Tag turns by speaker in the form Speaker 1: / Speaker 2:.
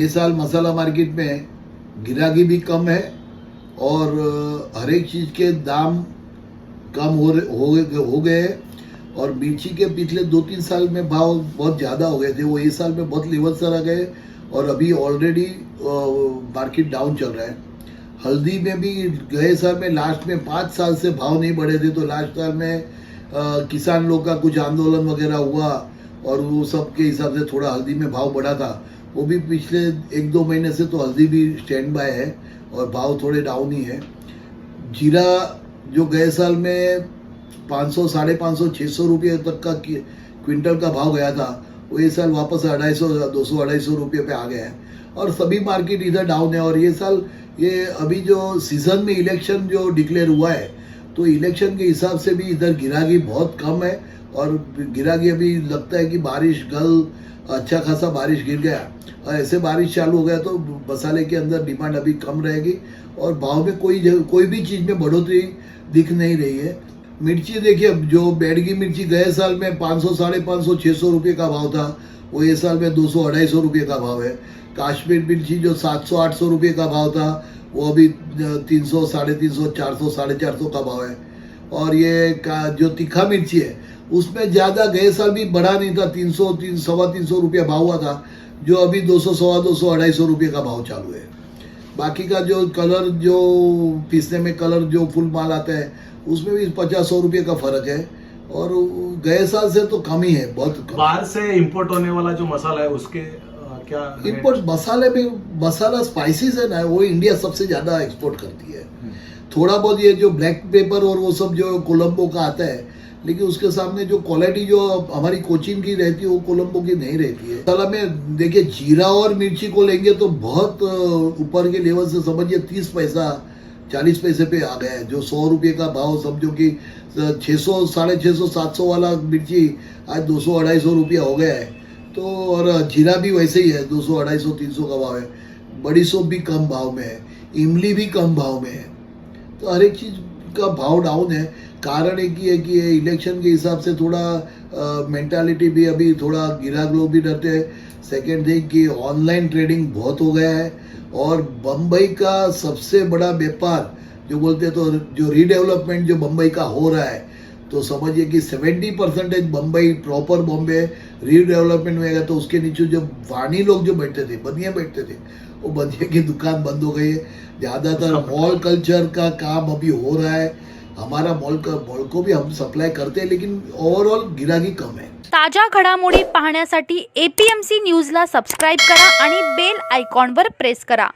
Speaker 1: ये साल मसाला मार्केट में गिराकी भी कम है और हर एक चीज़ के दाम कम हो हो गए हो गए और मिर्ची के पिछले दो तीन साल में भाव बहुत ज़्यादा हो गए थे। वो इस साल में बहुत लेवल सर आ गए और अभी ऑलरेडी मार्केट डाउन चल रहा है। हल्दी में भी गए साल में लास्ट में पाँच साल से भाव नहीं बढ़े थे तो लास्ट साल में अ, किसान लोग का कुछ आंदोलन वगैरह हुआ और वो सब के हिसाब से थोड़ा हल्दी में भाव बढ़ा था। वो भी पिछले एक दो महीने से तो हल्दी भी स्टैंड बाय है और भाव थोड़े डाउन ही है। जीरा जो गए साल में 500 साढ़े पाँच सौ छः सौ रुपये तक का क्विंटल का भाव गया था, वो ये साल वापस अढ़ाई सौ, दो सौ, अढ़ाई सौ रुपये पे आ गया है। और सभी मार्केट इधर डाउन है और ये साल ये अभी जो सीज़न में इलेक्शन जो डिक्लेयर हुआ है तो इलेक्शन के हिसाब से भी इधर गिरागी बहुत कम है और गिरागी अभी लगता है कि बारिश कल अच्छा खासा बारिश गिर गया। और ऐसे बारिश चालू हो गया तो मसाले के अंदर डिमांड अभी कम रहेगी और भाव में कोई कोई भी चीज़ में बढ़ोतरी दिख नहीं रही है। मिर्ची देखिए, अब जो बैडगी मिर्ची गए साल में 500 साढ़े पाँच सौ छः सौ रुपये का भाव था, वो ये साल में 200 अढ़ाई सौ रुपये का भाव है। काश्मीर मिर्ची जो सात सौ, आठ सौ रुपये का भाव था, वो अभी तीन सौ, साढ़े तीन सौ, चार सौ, साढ़े चार सौ का भाव है। और ये का, जो तीखा मिर्ची है, उसमें ज़्यादा गए साल भी बढ़ा नहीं था, तीन सौ, तीन सवा तीन सौ रुपया भाव हुआ था जो अभी दो सौ सवा दो सौ अढ़ाई सौ रुपये का भाव चालू है। बाकी का जो कलर जो पीसने में कलर जो फुल माल आता है उसमें भी पचास सौ रुपये का फ़र्क है। और गए साल से तो कम ही है बहुत कम।
Speaker 2: बाहर से इम्पोर्ट होने वाला जो मसाला है उसके क्या
Speaker 1: इम्पोर्ट मसाले भी मसाला स्पाइसेस है ना वो इंडिया सबसे ज़्यादा एक्सपोर्ट करती है। थोड़ा बहुत ये जो ब्लैक पेपर और वो सब जो कोलंबो का आता है लेकिन उसके सामने जो क्वालिटी जो हमारी कोचिंग की रहती है, वो कोलंबो की नहीं रहती है। मसाला में, देखिए, जीरा और मिर्ची को लेंगे तो बहुत ऊपर के लेवल से समझिए, तीस पैसा, चालीस पैसे पे आ गया है। जो सौ रुपये का भाव, समझो कि छः सौ, साढ़े छः सौ, सात सौ वाला मिर्ची आज दो सौ, अढ़ाई सौ रुपया हो गया है। तो और जीरा भी वैसे ही है, दो सौ, अढ़ाई सौ, तीन सौ का भाव है। बड़ी सोप भी कम भाव में है, इमली भी कम भाव में है। तो हर एक चीज़ का भाव डाउन है। कारण एक ही है कि ये इलेक्शन के हिसाब से थोड़ा मेंटालिटी भी अभी थोड़ा गिराक लोग भी डरते हैं। सेकेंड थिंग कि ऑनलाइन ट्रेडिंग बहुत हो गया है और बम्बई का सबसे बड़ा व्यापार जो बोलते हैं तो जो रीडेवलपमेंट जो बम्बई का हो रहा है तो समझिए कि 70 percentage Bambai proper Bombay redevelopment में गया तो उसके नीचे जो वाणी लोग जो बैठते थे बनिया बैठते थे वो बनिया की दुकान बंद हो गई है। ज़्यादातर मॉल कल्चर का काम अभी हो रहा है। हमारा मॉल का मॉल को भी हम सप्लाई करते हैं लेकिन ओवरऑल गिराकी कम है।
Speaker 3: ताज्या घडामोडी पाहण्यासाठी एपीएमसी न्यूजला सबस्क्राईब करा आणि बेल आयकॉनवर प्रेस करा.